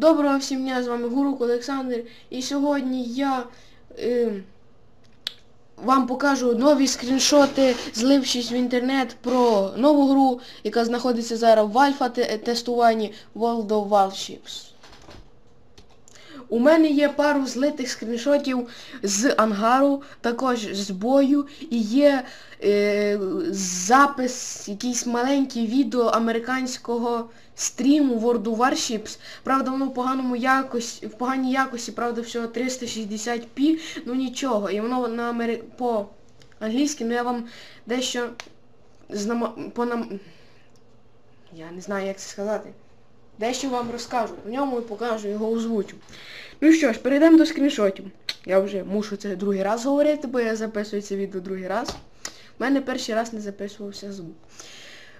Доброго всім дня, з вами Гурук Олександр. І сьогодні я е, вам покажу нові скріншоти, злившись в інтернет про нову гру, яка знаходиться зараз в альфа-тестуванні World of Warships. У мене є пару злитих скріншотів з ангару, також з бою, і є е, запис, якийсь маленький відео американського стріму World of Warships. Правда, воно в поганому якості, в поганій якості, правда, всього 360p, ну нічого. І воно на амери... по англійськи, ну я вам дещо знама... по нам... Я не знаю, як це сказати. Дещо вам розкажу. В ньому і покажу, його озвучу. Ну що ж, перейдемо до скріншотів. Я вже мушу це другий раз говорити, бо я записую це відео другий раз. У мене перший раз не записувався звук.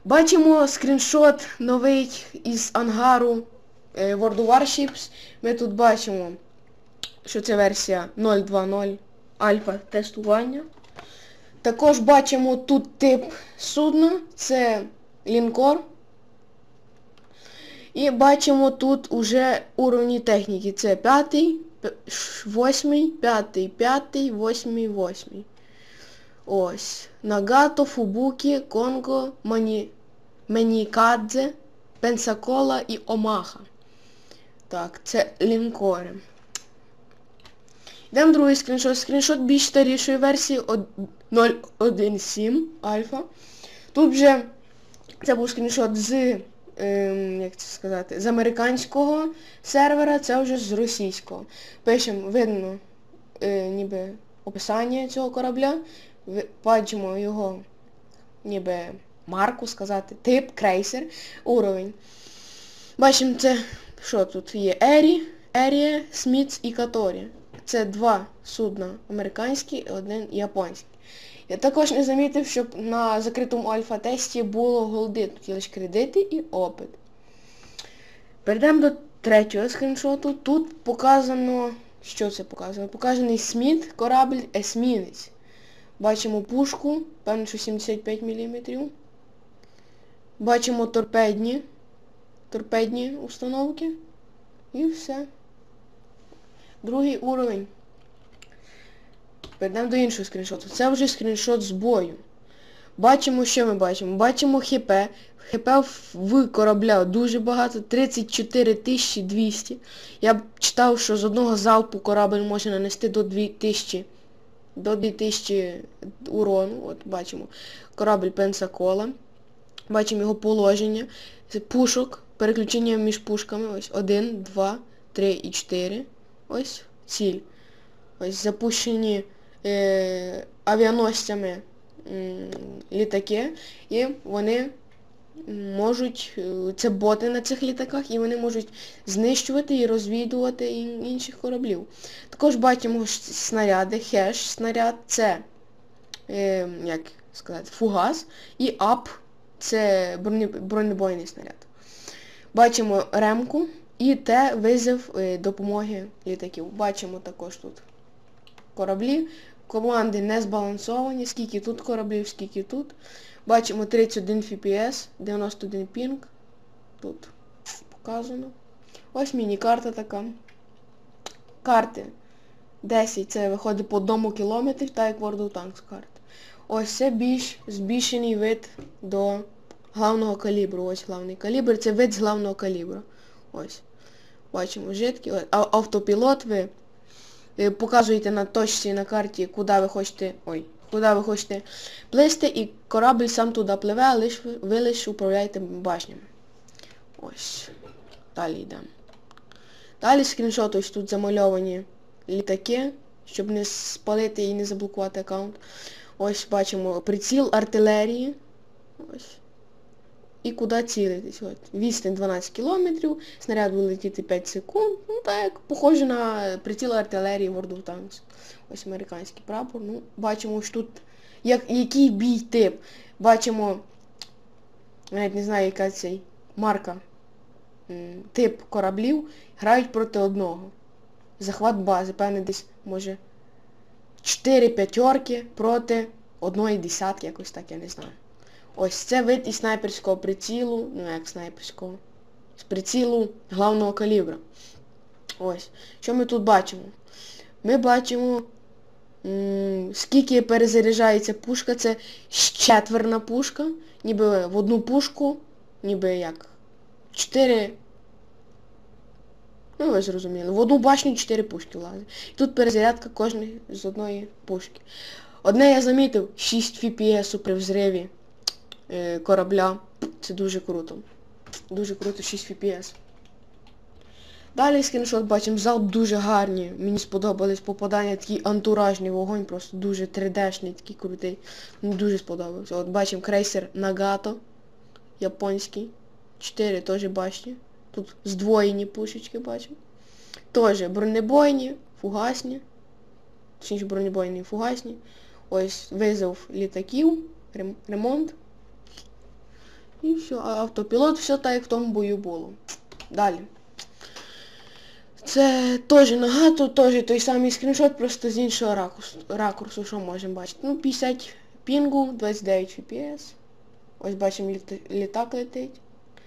Бачимо скріншот новий із ангару е, World of Warships. Ми тут бачимо, що це версія 0.2.0 альфа тестування. Також бачимо тут тип судна, це лінкор. І бачимо тут уже уровні техніки. Це 5, 8, 5, 5, 8, 8. Ось. Нагато, Фубукі, Конго, Мані... Менікадзе, Пенсакола і Омаха. Так, це лінкори. Йдемо другий скріншот. Скріншот більш старішої версії 0.1.7 альфа. Тут вже це був скріншот з, ем, як це сказати, з американського сервера, це вже з російського. Пишемо, видно, е, ніби описання цього корабля. Бачимо його ніби марку сказати, тип, крейсер, уровень. Бачимо це, що тут є Ері, Ерія, Смітс і Каторі. Це два судна американські і один японський. Я також не замітив, щоб на закритому альфа-тесті було голди. Тут є лише кредити і опит. Перейдемо до третього скріншоту. Тут показано... Що це показано? Показаний Сміт, корабль есмінець. Бачимо пушку, певно, що 75 мм. Бачимо торпедні, торпедні установки. І все. Другий уровень. Перейдемо до іншого скріншоту. Це вже скріншот з бою. Бачимо, що ми бачимо? Бачимо ХП. ХП в корабля дуже багато, 34 200. Я читав, що з одного залпу корабль може нанести до 2000 до 2000 урону. От бачимо корабль Пенсакола. Бачимо його положення. Пушок, переключення між пушками. Ось 1, 2, 3 і 4. Ось ціль. Ось запущені е, авіаносцями е, літаки. І вони можуть, це боти на цих літаках, і вони можуть знищувати і розвідувати інших кораблів. Також бачимо снаряди, хеш, снаряд це, е, як сказати, фугас, і ап це бронебойний снаряд. Бачимо ремку і те визов е, допомоги літаків. Бачимо також тут кораблі. Команди не збалансовані, скільки тут кораблів, скільки тут. Бачимо 31 FPS, 91 пінг. Тут показано. Ось міні-карта така. Карти 10 це виходить по одному кілометрі, так як World of Tanks карти. Ось це більш збільшений вид до главного калібру. Ось главний калібр. Це вид з главного калібру. Ось. Бачимо жидкі. Автопілот ви показуєте на точці на карті, куди ви хочете... Ой куди ви хочете плисти, і корабль сам туди пливе, а лиш, ви лише управляєте башнями. Ось. Далі йдемо. Далі скріншот, ось тут замальовані літаки, щоб не спалити і не заблокувати аккаунт. Ось бачимо приціл артилерії. Ось. І куди цілитись. От. Відстань 12 кілометрів, снаряд буде летіти 5 секунд. Ну так, похоже на приціл артилерії World of Tanks. Ось американський прапор. Ну, Бачимо, що тут як, який бій тип. Бачимо, навіть не знаю, яка цей марка. Тип кораблів грають проти одного. Захват бази, певне, десь, може, 4 п'ятерки проти одної десятки, якось так, я не знаю. Ось це вид із снайперського прицілу, ну як снайперського. з прицілу главного калібра. Ось. Що ми тут бачимо? Ми бачимо, скільки перезаряджається пушка. Це четверна пушка. Ніби в одну пушку, ніби як. Чотири. Ну ви зрозуміли. В одну башню 4 пушки влазить. І тут перезарядка кожної з одної пушки. Одне я замітив, 6 FPS при взриві корабля. Це дуже круто. Дуже круто, 6 FPS. Далі скріншот бачимо, залп дуже гарні. Мені сподобались попадання, такий антуражний вогонь, просто дуже 3D-шний, такий крутий. Мені дуже сподобався. От бачимо крейсер Нагато. Японський. 4 теж башні. Тут здвоєні пушечки бачимо. Теж бронебойні, фугасні. Точніше бронебойні фугасні. Ось визов літаків, ремонт. І все, автопілот, все так як в тому бою було. Далі. Це теж нагато, теж той самий скріншот, просто з іншого ракурсу, ракурсу що можемо бачити. Ну, 50 пінгу, 29 FPS. Ось бачимо літа- літак летить.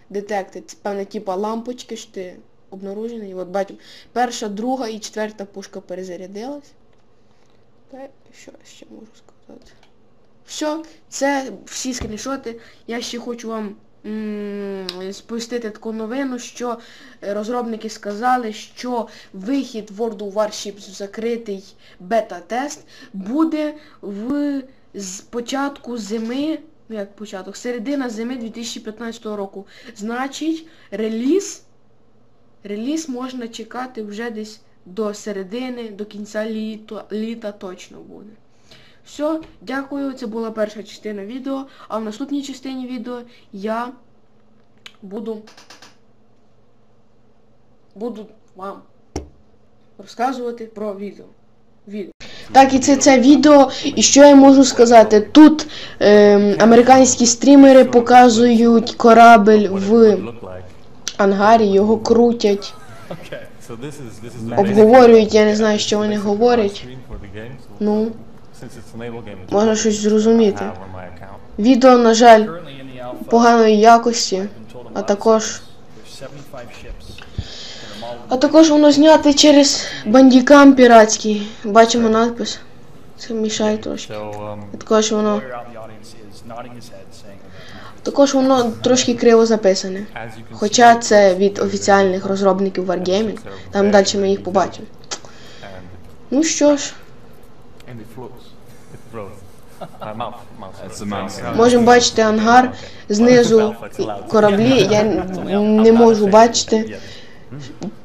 Детекти, це певне типа лампочки, що ти обнаружений. От бачимо, перша, друга і четверта пушка перезарядилась. Та що ще можу сказати? Все, це всі скріншоти. Я ще хочу вам м, сповістити таку новину, що е, розробники сказали, що вихід World of Warships в закритий бета-тест буде в з початку зими, ну як початок, середина зими 2015 року. Значить, реліз, реліз можна чекати вже десь до середини, до кінця літа, літа точно буде. Все, дякую, це була перша частина відео, а в наступній частині відео я буду буду вам розказувати про відео. відео. Так, і це це відео, і що я можу сказати? Тут ем, американські стрімери показують корабель в ангарі, його крутять, обговорюють, я не знаю, що вони говорять. Ну, можна щось зрозуміти. Відео, на жаль, поганої якості, а також а також воно знято через бандікам піратський. Бачимо надпис. Це мішає трошки. А Також воно, також воно трошки криво записане. Хоча це від офіціальних розробників Wargaming. Там далі ми їх побачимо. Ну що ж, можемо бачити ангар, знизу кораблі, я не можу бачити.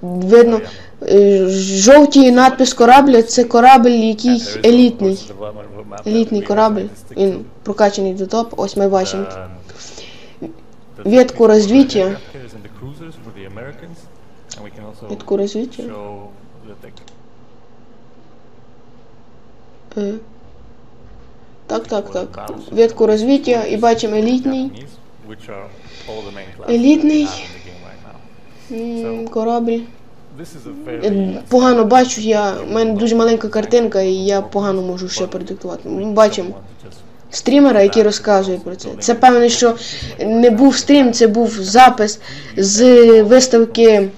Видно, е, жовтий надпис корабля це корабль, який елітний. Елітний корабль. Він прокачаний до топ. Ось ми бачимо ветку розвиття. Ветку розвиття. Е. Так, так, так. Ветку розвиття і бачимо елітний. Елітний. Корабль. Е, Погано бачу, я. У мене дуже маленька картинка і я погано можу ще продиктувати. Ми бачимо стрімера, який розказує про це. Це певне, що не був стрім, це був запис з виставки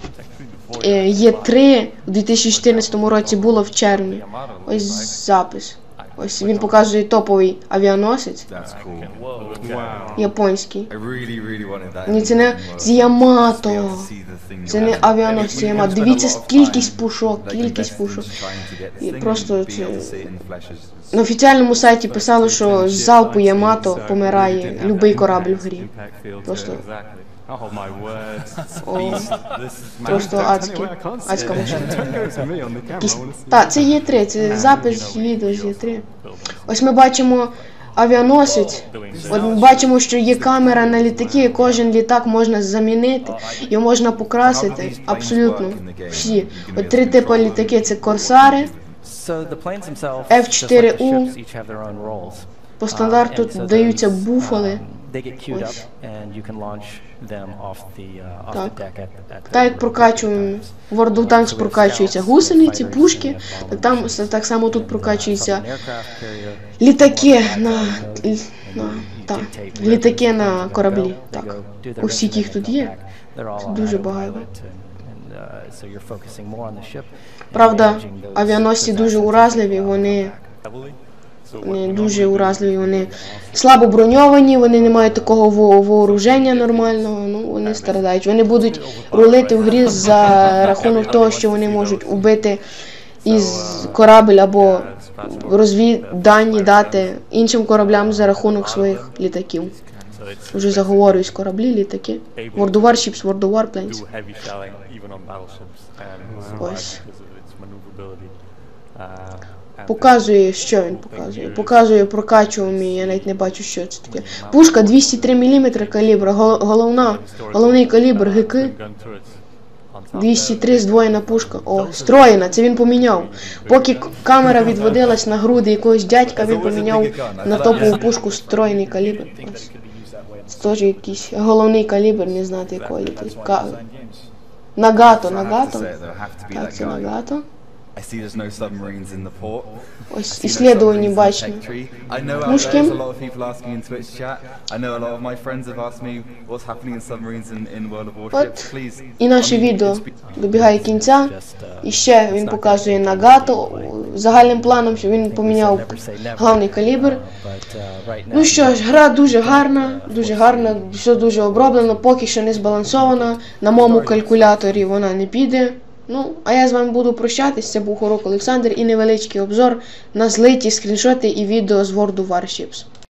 е, Є3 у 2014 році було в червні. Ось запис. Ось він показує топовий авіаносець японський. Ні, це не з Ямато. Це не авіаносець, Ямато. Дивіться кількість пушок, кількість пушок. І просто це... На офіціальному сайті писало, що з залпу Ямато помирає любий корабль в грі. Просто О, просто адський, адська машина. Якісь- Та, це є 3 це запис відео з є 3 Ось ми бачимо авіаносець. От ми бачимо, що є камера на літаки, кожен літак можна замінити, його можна покрасити. Абсолютно всі. От три типи літаки це корсари. F4U По стандарту даються буфали. Ось. Так. Так як прокачуємо в World of Tanks прокачуються гусениці, пушки, так там так само тут прокачуються літаки на, на та, літаки на кораблі. Так. Усі ті, хто тут є. on Дуже багато. and, and, uh, the and Правда, авіаносці дуже уразливі, uh, вони, Вони дуже уразливі, вони слабо броньовані, вони не мають такого во- вооруження нормального, ну вони страдають. Вони будуть рулити в грі за рахунок того, що вони можуть убити із корабль або розвіддані дати іншим кораблям за рахунок своїх літаків. Вже заговорююсь кораблі, літаки. World of Warships, World of Warplanes. Ось. Показує, що він показує. Показує прокачуваний, я навіть не бачу, що це таке. Пушка 203 мм калібра, головна, головний калібр ГК. gun turrets on top. 203 здвоєна пушка. О, строєна, це він поміняв. Поки камера відводилась на груди якогось дядька, він поміняв на топову пушку строєний калібр. Це теж якийсь головний калібр, не знати якої. Нагато, Нагато. Так, це. Нагато. I see there's no submarines in the port. Ось World of Warships. От Please. і наше відео добігає кінця. Uh, І ще він показує Нагато загальним планом, що він поміняв головний калібр. Uh, uh, Ну що ж, гра дуже гарна, дуже гарна, все дуже оброблено, поки що не збалансована. На моєму калькуляторі вона не піде. Ну, а я з вами буду прощатись. Це був Хорок Олександр і невеличкий обзор на злиті скріншоти і відео з World of Warships.